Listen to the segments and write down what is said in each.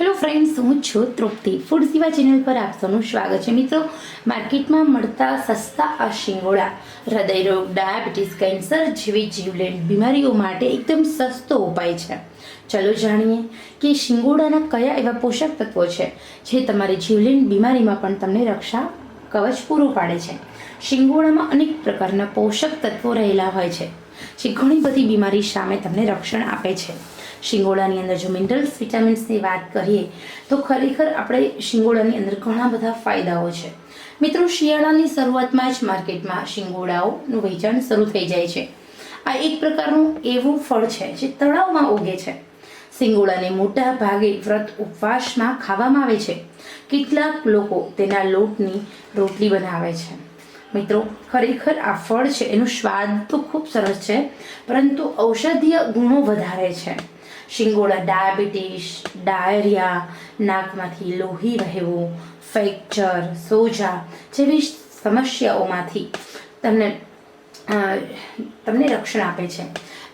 Hello friends હું છું તૃપ્તિ. Food સેવા ચેનલ પર આપ સૌનું સ્વાગત છે મિત્રો. માર્કેટમાં મળતા સસ્તા આ શિંગોડા હૃદયરોગ, ડાયાબિટીસ કેન્સર જેવી જીવલેણ બીમારીઓ માટે એકદમ સસ્તો ઉપાય છે. ચલો જાણીએ કે શિંગોડાના કયા એવા પોષક તત્વો છે જે તમારી જીવલેણ બીમારીમાં પણ તમને રક્ષા કવચ પૂરું પાડે છે. શિંગોડામાં અનેક પ્રકારના પોષક તત્વો રહેલા હોય છે, જે ઘણી બધી બીમારી સામે તમને રક્ષણ આપે છે. શિંગોડાની અંદર જો મિનરલ્સ, વિટામિન્સની વાત કરીએ, તો ખરેખર આપણે શિંગોડાની અંદર ઘણા બધા ફાયદાઓ છે. મિત્રો, શિયાળાની શરૂઆતમાં જ માર્કેટમાં શિંગોડાઓનું વેચાણ શરૂ થઈ જાય છે. આ એક પ્રકારનું એવું ફળ છે જે તળાવમાં ઉગે છે. શિંગોડાને મોટા ભાગે વ્રત ઉપવાસમાં ખાવામાં આવે છે. કેટલાક લોકો તેના લોટની રોટલી બનાવે છે. મિત્રો, ખરેખર આ ફળ છે, એનો સ્વાદ તો ખૂબ સરસ છે, પરંતુ ઔષધીય ગુણો વધારે છે. શિંગોડા ડાયાબિટીસ, ડાયરિયા, નાકમાંથી લોહી વહેવું, ફ્રેક્ચર, સોજા જેવી સમસ્યાઓમાંથી તમને તમને રક્ષણ આપે છે.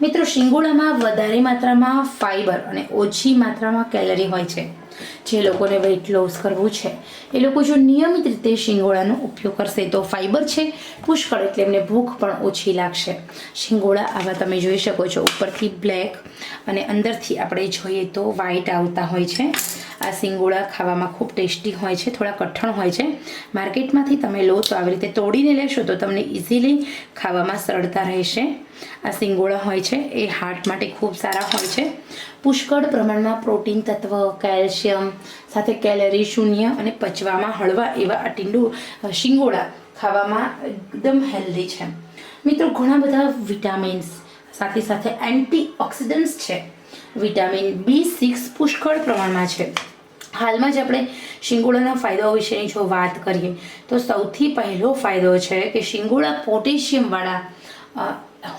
મિત્રો, શિંગોળામાં વધારે માત્રામાં ફાઈબર અને ઓછી માત્રામાં કેલરી હોય છે. જે લોકોને વેઇટ લોસ કરવું છે. એ લોકો જો નિયમિત રીતે શિંગોડાનો ઉપયોગ કરશે તો ફાઇબર છે, પુષ્કળ એટલે એમને ભૂખ પણ ઓછી લાગશે. શિંગોડા આવા તમે જોઈ શકો છો ઉપરથી બ્લેક અને અંદરથી આપણે જોઈએ તો વ્હાઈટ આવતા હોય છે. આ સિંગોળા ખાવામાં ખૂબ ટેસ્ટી હોય છે, થોડા કઠણ હોય છે. માર્કેટમાંથી તમે લો તો આવી રીતે તોડીને લેશો તો તમને ઇઝીલી ખાવામાં સરળતા રહેશે. આ સિંગોળા હોય છે, એ હાર્ટ માટે ખૂબ સારા હોય છે. પુષ્કળ પ્રમાણમાં પ્રોટીન તત્વ, કેલ્શિયમ, સાથે કેલરી શૂન્ય અને પચવામાં હળવા એવા આ ટીંડુ શિંગોળા ખાવામાં એકદમ હેલ્ધી છે. મિત્રો, ઘણા બધા વિટામિન્સ સાથે સાથે એન્ટી ઓક્સિડન્ટ્સ છે. વિટામિન બી સિક્સ પુષ્કળ પ્રમાણમાં છે. હાલમાં જ આપણે શિંગોડાના ફાયદાઓ વિશેની જો વાત કરીએ, તો સૌથી પહેલો ફાયદો છે કે શિંગોડા પોટેશિયમવાળા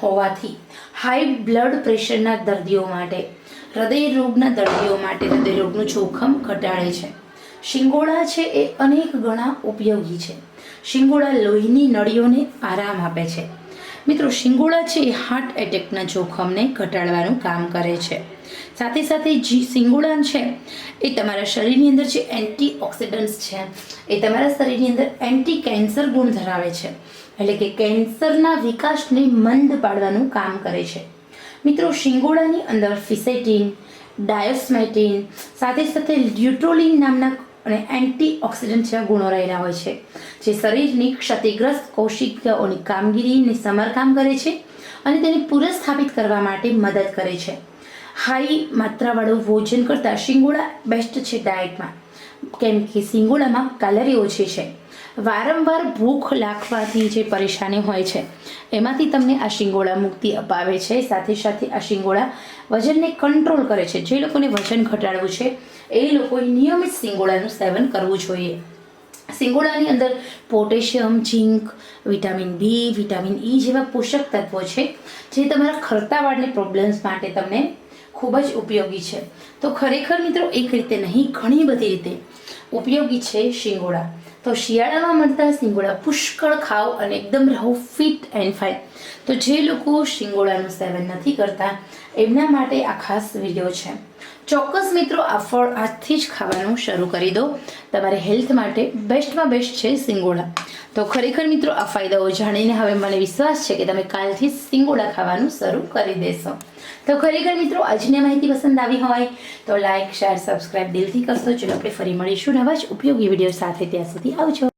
હોવાથી હાઈ બ્લડ પ્રેશરના દર્દીઓ માટે, હૃદય રોગના દર્દીઓ માટે હૃદય રોગનું જોખમ ઘટાડે છે. શિંગોડા છે એ અનેક ગણા ઉપયોગી છે. શિંગોડા લોહીની નળીઓને આરામ આપે છે. મિત્રો, શિંગોળા છે એ હાર્ટ એટેકના જોખમને ઘટાડવાનું કામ કરે છે. સાથે સાથે જી શિંગોળા છે, એ તમારા શરીરની અંદર જે એન્ટી ઓક્સિડન્ટ્સ છે, એ તમારા શરીરની અંદર એન્ટી કેન્સર ગુણ ધરાવે છે. એટલે કે કેન્સરના વિકાસને મંદ પાડવાનું કામ કરે છે. મિત્રો, શિંગોળાની અંદર ફિસેટિન ડાયોસ્મેટિન સાથે સાથે લ્યુટ્રોલિન નામના અને એન્ટી ઓક્સિડન્ટ જેવા ગુણો રહેલા હોય છે. જે શરીરની ક્ષતિગ્રસ્ત કોશિકાઓની કામગીરીને સમારકામ કરે છે અને તેને પુનઃસ્થાપિત કરવા માટે મદદ કરે છે. હાઈ માત્રાવાળું ભોજન કરતાં શિંગોડા બેસ્ટ છે ડાયટમાં કેમ કે શિંગોડામાં કેલરી ઓછી છે. વારંવાર ભૂખ લાગવાથી જે પરેશાની હોય છે, એમાંથી તમને આ શિંગોળા મુક્તિ અપાવે છે. સાથે સાથે આ શિંગોળા વજનને કંટ્રોલ કરે છે. જે લોકોને વજન ઘટાડવું છે, એ લોકોએ નિયમિત શિંગોળાનું સેવન કરવું જોઈએ. સિંગોડાની અંદર potassium, zinc, vitamin B, vitamin E જેવા પોષક તત્વો છે, જે તમારા ખરતા વાળની પ્રોબ્લેમ્સ માટે તમને ખૂબ જ ઉપયોગી છે. તો ખરેખર મિત્રો, એક રીતે નહીં, ઘણી બધી રીતે ઉપયોગી છે શિંગોડા તો શિયાળામાં મળતા શિંગોડા પુષ્કળ ખાઓ અને એકદમ રહો ફિટ એન્ડ ફાઇન. તો જે લોકો શિંગોડાનું સેવન નથી કરતા, એમના માટે આ ખાસ વીડિયો છે. ચોક્કસ મિત્રો, આ ફળ આજથી જ ખાવાનું શરૂ કરી દો. તમારી હેલ્થ માટે બેસ્ટમાં બેસ્ટ છે સિંગોડા. તો ખરેખર મિત્રો, આ ફાયદાઓ જાણીને હવે મને વિશ્વાસ છે કે તમે કાલથી સિંગોડા ખાવાનું શરૂ કરી દેશો. તો ખરેખર મિત્રો, આજની માહિતી પસંદ આવી હોય તો લાઇક શેર, સબસ્ક્રાઇબ દિલથી કરશો. ચલો, આપણે ફરી મળીશું નવા જ ઉપયોગી વીડિયો સાથે. ત્યાં સુધી આવજો.